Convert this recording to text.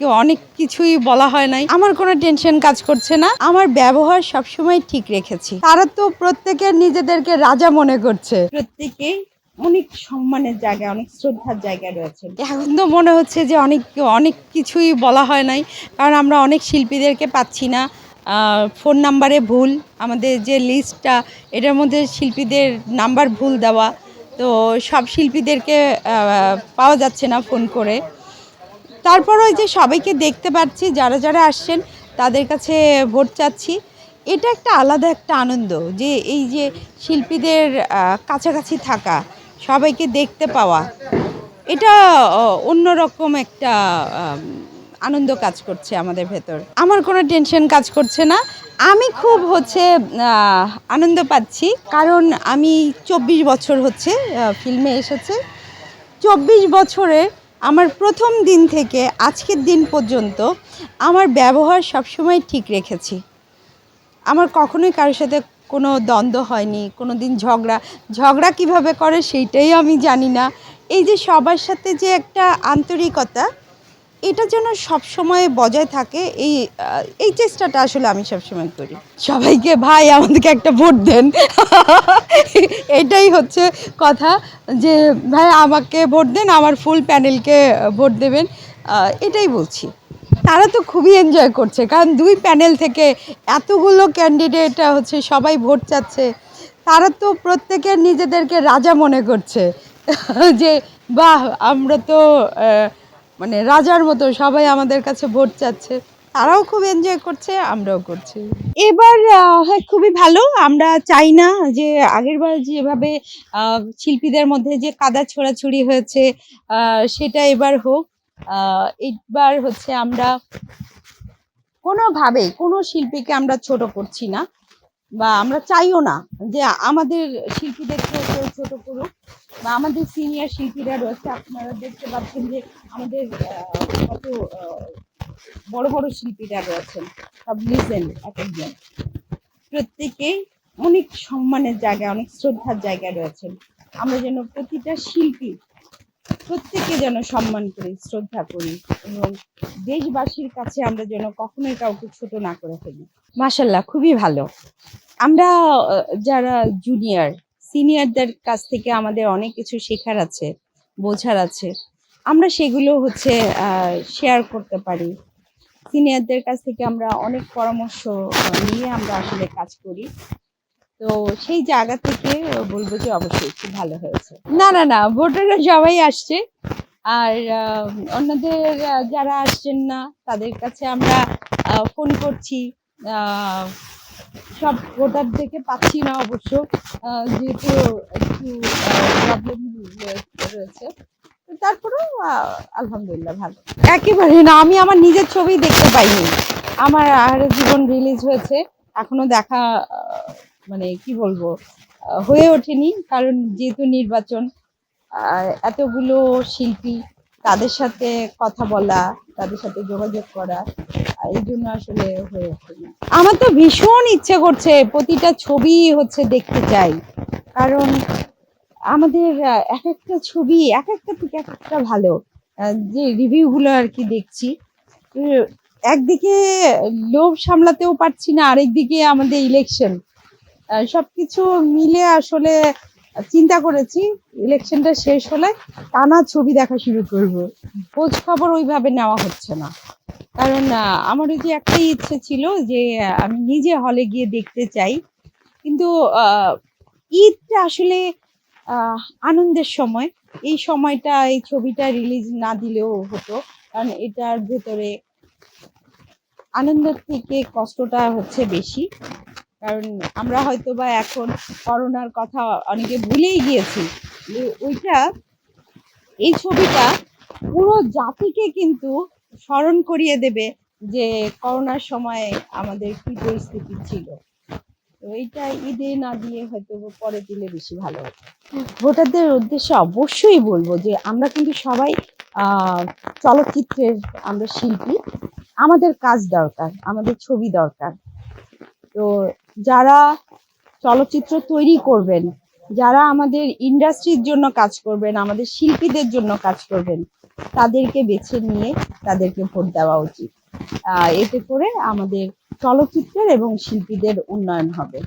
অনেক কিছুই বলা হয় নাই। আমার কোনো টেনশন কাজ করছে না। আমার ব্যবহার সবসময় ঠিক রেখেছি। তারা তো প্রত্যেকের নিজেদেরকে রাজা মনে করছে। প্রত্যেকেই অনেক সম্মানের জায়গা অনেক শ্রদ্ধার জায়গা রয়েছে। এখন তো মনে হচ্ছে যে অনেক অনেক কিছুই বলা হয় নাই কারণ আমরা অনেক শিল্পীদেরকে পাচ্ছি না। ফোন নাম্বারে ভুল আমাদের যে লিস্টটা এটার মধ্যে শিল্পীদের নাম্বার ভুল দেওয়া। তো সব শিল্পীদেরকে পাওয়া যাচ্ছে না ফোন করে। তারপর ওই যে সবাইকে দেখতে পাচ্ছি, যারা যারা আসছেন তাদের কাছে ভোট চাচ্ছি। এটা একটা আলাদা একটা আনন্দ যে এই যে শিল্পীদের কাছাকাছি থাকা, সবাইকে দেখতে পাওয়া, এটা অন্যরকম একটা আনন্দ কাজ করছে আমাদের ভেতর। আমার কোনো টেনশন কাজ করছে না। আমি খুব হচ্ছে আনন্দ পাচ্ছি কারণ আমি চব্বিশ বছর হচ্ছে ফিল্মে এসেছে। চব্বিশ বছরে আমার প্রথম দিন থেকে আজকের দিন পর্যন্ত আমার ব্যবহার সবসময় ঠিক রেখেছি। আমার কখনোই কারোর সাথে কোনো দ্বন্দ্ব হয়নি, কোনো দিন ঝগড়া। ঝগড়া কীভাবে করে সেইটাই আমি জানি না। এই যে সবার সাথে যে একটা আন্তরিকতা এটা যেন সবসময় বজায় থাকে, এই এই চেষ্টাটা আসলে আমি সবসময় করি। সবাইকে, ভাই, আমাদেরকে একটা ভোট দেন। এটাই হচ্ছে কথা যে, ভাই, আমাকে ভোট দেন, আমার ফুল প্যানেলকে ভোট দেবেন। এটাই বলছি। তারা তো খুবই এনজয় করছে, কারণ দুই প্যানেল থেকে এতগুলো ক্যান্ডিডেট হচ্ছে, সবাই ভোট চাচ্ছে। তারা তো প্রত্যেকের নিজেদেরকে রাজা মনে করছে। যে, বাহ, আমরা তো মানে রাজার মতো সবাই আমাদের কাছে ভোট চাচ্ছে। তারাও খুব এনজয় করছে আমরাও করছি। এবার খুবই ভালো। আমরা চাই না যে আগেরবার যেভাবে আহ, শিল্পীদের মধ্যে যে কাদা ছোড়াছুড়ি হয়েছে সেটা এবার হোক। আহ, এইবার হচ্ছে আমরা কোনোভাবে কোনো শিল্পীকে আমরা ছোট করছি না। বা আমরা চাইও না যে আমাদের শিল্পীদেরকে কেউ ছোট করুক বা আমাদের সিনিয়র শিল্পীরা রয়েছে, আপনারা দেখতে পাচ্ছেন যে আমাদের কত বড় বড় শিল্পীরা রয়েছেন। সব লিজেন্ড এক একজন। প্রত্যেকেই অনেক সম্মানের জায়গা অনেক শ্রদ্ধার জায়গা রয়েছেন। আমরা যেন প্রতিটা শিল্পী প্রত্যেককে যেন সম্মান করি, শ্রদ্ধা করি এবং দেশবাসীর কাছে আমরা যেন কখনোই কাউকে ছোট না করে ফেলি। মাসাল্লাহ খুবই ভালো। আমরা যারা জুনিয়র সিনিয়রদের কাছ থেকে আমাদের অনেক কিছু শেখার আছে, বোঝার আছে, আমরা সেগুলো হচ্ছে শেয়ার করতে পারি। সিনিয়রদের কাছ থেকে আমরা অনেক পরামর্শ নিয়ে আমরা আসলে কাজ করি। তো সেই জায়গা থেকে বলব যে অবশ্যই খুব ভালো হয়েছে। না না না ভোটাররা সবাই আসছে। আর অন্যদের যারা আসছেন না তাদের কাছে আমরা ফোন করছি। সব ভোটার ভোটারদেরকে পাচ্ছি না অবশ্য যেহেতু একটু প্রবলেম রয়েছে। তারপরেও আলহামদুলিল্লাহ ভালো। একেবারে না আমি আমার নিজের ছবি দেখতে পাইনি। আমার আহারে জীবন রিলিজ হয়েছে। এখনও দেখা মানে কি বলব হয়ে ওঠেনি। কারণ যেহেতু নির্বাচন এতগুলো শিল্পী, তাদের সাথে কথা বলা, তাদের সাথে যোগাযোগ করা এই জন্য আসলে হয়ে ওঠেনি। আমার তো ভীষণ ইচ্ছে করছে প্রতিটা ছবি হচ্ছে দেখতে চাই। কারণ আমাদের এক একটা ছবি এক একটা থেকে এক একটা ভালো। যে রিভিউগুলো আর কি দেখছি একদিকে লোভ সামলাতেও পারছি না, আরেকদিকে আমাদের ইলেকশন। সবকিছু মিলে আসলে চিন্তা করেছি ইলেকশনটা শেষ হলে টানা ছবি দেখা শুরু করব। খোঁজ খবর ওইভাবে নেওয়া হচ্ছে না। কারণ আমার ওই যে একটাই ইচ্ছে ছিল যে আমি নিজে হলে গিয়ে দেখতে চাই। কিন্তু ঈদটা আসলে আনন্দের সময়। এই সময়টা, এই ছবিটা রিলিজ না দিলেও হতো। কারণ এটার ভেতরে আনন্দের থেকে কষ্টটা হচ্ছে বেশি। কারণ আমরা হয়তো বা এখন করোনার কথা অনেকে ভুলেই গিয়েছি। ওইটা, এই ছবিটা পুরো জাতিকে কিন্তু স্মরণ করিয়ে দেবে যে করোনার সময় আমাদের কি পরিস্থিতি ছিল। তো এইটা ঈদে না দিয়ে হয়তো পরে দিলে বেশি ভালো হতো। ভোটারদের উদ্দেশ্যে অবশ্যই বলব যে আমরা কিন্তু সবাই চলচ্চিত্রের আমরা শিল্পী। আমাদের কাজ দরকার, আমাদের ছবি দরকার। তো যারা চলচ্চিত্র তৈরি করবেন, যারা আমাদের ইন্ডাস্ট্রির জন্য কাজ করবেন, আমাদের শিল্পীদের জন্য কাজ করবেন, তাদেরকে বেছে নিয়ে তাদেরকে ভোট দেওয়া উচিত। এতে করে আমাদের চলচ্চিত্রের এবং শিল্পীদের উন্নয়ন হবে।